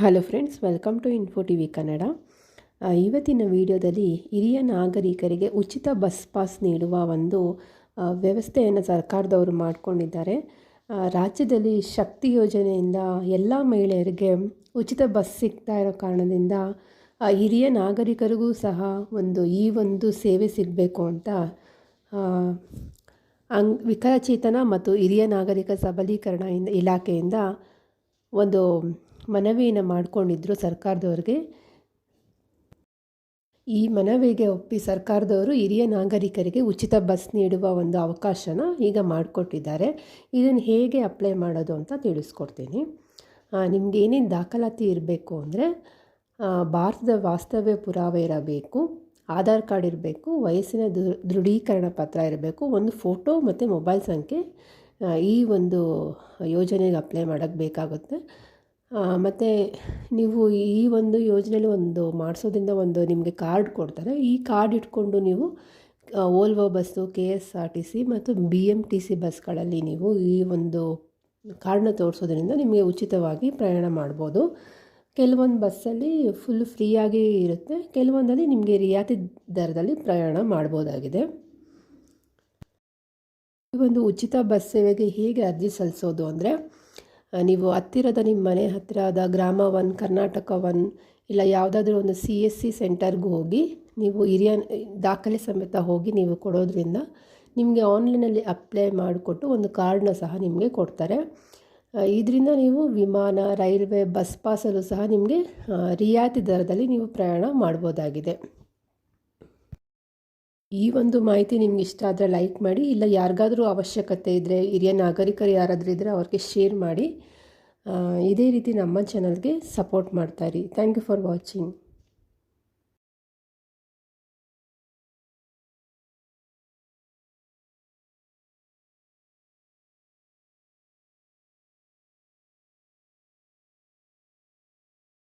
Hello friends welcome to Info T V Kannada ಇವತ್ತಿನ ವಿಡಿಯೋದಲ್ಲಿ ಹಿರಿಯ ನಾಗರಿಕರಿಗೆ ಉಚಿತ ಬಸ್ ಪಾಸ್ ನೀಡುವ ಒಂದು ವ್ಯವಸ್ಥೆಯನ್ನು ಸರ್ಕಾರದವರು ಮಾಡಿಕೊಂಡಿದ್ದಾರೆ. ರಾಜ್ಯದಲ್ಲಿ ಶಕ್ತಿ ಯೋಜನೆಯಿಂದ ಎಲ್ಲ ಮಹಿಳೆಯರಿಗೆ ಉಚಿತ ಬಸ್ ಸಿಗ್ತಾ ಇರೋ ಕಾರಣದಿಂದ ಹಿರಿಯ ನಾಗರಿಕರಿಗೂ ಸಹ ಒಂದು ಈ ಒಂದು ಸೇವೆ ಸಿಗಬೇಕು ಅಂತ ಅಂಗ್, ವಿಕಲಚೇತನ ಮತ್ತು ಹಿರಿಯ ನಾಗರಿಕ ಸಬಲೀಕರಣ ಇಲಾಖೆಯಿಂದ ಒಂದು ಮನವಿಯನ್ನು ಮಾಡಿಕೊಂಡಿದ್ರು ಸರ್ಕಾರದವ್ರಿಗೆ. ಈ ಮನವಿಗೆ ಒಪ್ಪಿ ಸರ್ಕಾರದವರು ಹಿರಿಯ ನಾಗರಿಕರಿಗೆ ಉಚಿತ ಬಸ್ ನೀಡುವ ಒಂದು ಅವಕಾಶನ ಈಗ ಮಾಡಿಕೊಟ್ಟಿದ್ದಾರೆ. ಇದನ್ನು ಹೇಗೆ ಅಪ್ಲೈ ಮಾಡೋದು ಅಂತ ತಿಳಿಸ್ಕೊಡ್ತೀನಿ. ನಿಮ್ಗೆ ಏನೇನು ದಾಖಲಾತಿ ಇರಬೇಕು ಅಂದರೆ ಭಾರತದ ವಾಸ್ತವ್ಯ ಪುರಾವೆ ಇರಬೇಕು, ಆಧಾರ್ ಕಾರ್ಡ್ ಇರಬೇಕು, ವಯಸ್ಸಿನ ದೃಢೀಕರಣ ಪತ್ರ ಇರಬೇಕು, ಒಂದು ಫೋಟೋ ಮತ್ತು ಮೊಬೈಲ್ ಸಂಖ್ಯೆ ಈ ಒಂದು ಯೋಜನೆಗೆ ಅಪ್ಲೈ ಮಾಡೋಕ್ಕೆ ಬೇಕಾಗುತ್ತೆ. ಮತ್ತು ನೀವು ಈ ಒಂದು ಯೋಜನೆಯಲ್ಲಿ ಒಂದು ಮಾಡಿಸೋದ್ರಿಂದ ಒಂದು ನಿಮಗೆ ಕಾರ್ಡ್ ಕೊಡ್ತಾರೆ. ಈ ಕಾರ್ಡ್ ಇಟ್ಕೊಂಡು ನೀವು Volvo bus K S R T C ಮತ್ತು ಬಿ ಎಂ ಟಿ ಸಿ ಬಸ್ಗಳಲ್ಲಿ ನೀವು ಈ ಒಂದು ಕಾರ್ಡನ್ನ ತೋರಿಸೋದ್ರಿಂದ ನಿಮಗೆ ಉಚಿತವಾಗಿ ಪ್ರಯಾಣ ಮಾಡ್ಬೋದು. ಕೆಲವೊಂದು ಬಸ್ಸಲ್ಲಿ ಫುಲ್ ಫ್ರೀಯಾಗಿ ಇರುತ್ತೆ. ಕೆಲವೊಂದಲ್ಲಿ ನಿಮಗೆ ರಿಯಾಯಿತಿ ದರದಲ್ಲಿ ಪ್ರಯಾಣ ಮಾಡ್ಬೋದಾಗಿದೆ. ಈ ಒಂದು ಉಚಿತ ಬಸ್ ಸೇವೆಗೆ ಹೇಗೆ ಅರ್ಜಿ ಸಲ್ಲಿಸೋದು ಅಂದರೆ ನೀವು ಹತ್ತಿರದ ನಿಮ್ಮ ಮನೆ ಹತ್ತಿರದ ಗ್ರಾಮ ಒನ್, ಕರ್ನಾಟಕ ಒನ್, ಇಲ್ಲ ಯಾವುದಾದ್ರೂ ಒಂದು ಸಿ ಎಸ್ ಸಿ ಸೆಂಟರ್ಗೆ ಹೋಗಿ ನೀವು ಹಿರಿಯ ದಾಖಲೆ ಸಮೇತ ಹೋಗಿ ನೀವು ಕೊಡೋದ್ರಿಂದ ನಿಮಗೆ ಆನ್ಲೈನಲ್ಲಿ ಅಪ್ಲೈ ಮಾಡಿಕೊಟ್ಟು ಒಂದು ಕಾರ್ಡನ್ನ ಸಹ ನಿಮಗೆ ಕೊಡ್ತಾರೆ. ಇದರಿಂದ ನೀವು ವಿಮಾನ, ರೈಲ್ವೆ ಬಸ್ ಪಾಸಲ್ಲೂ ಸಹ ನಿಮಗೆ ರಿಯಾಯಿತಿ ದರದಲ್ಲಿ ನೀವು ಪ್ರಯಾಣ ಮಾಡ್ಬೋದಾಗಿದೆ. ಈ ಒಂದು ಮಾಹಿತಿ ನಿಮ್ಗೆ ಇಷ್ಟ ಆದರೆ ಲೈಕ್ ಮಾಡಿ, ಇಲ್ಲ ಯಾರಿಗಾದರೂ ಅವಶ್ಯಕತೆ ಇದ್ದರೆ ಹಿರಿಯ ನಾಗರಿಕರು ಯಾರಾದರೂ ಇದ್ದರೆ ಅವ್ರಿಗೆ ಶೇರ್ ಮಾಡಿ. ಇದೇ ರೀತಿ ನಮ್ಮ ಚಾನಲ್ಗೆ ಸಪೋರ್ಟ್ ಮಾಡ್ತಾಯಿರಿ ಥ್ಯಾಂಕ್ ಯು ಫಾರ್ ವಾಚಿಂಗ್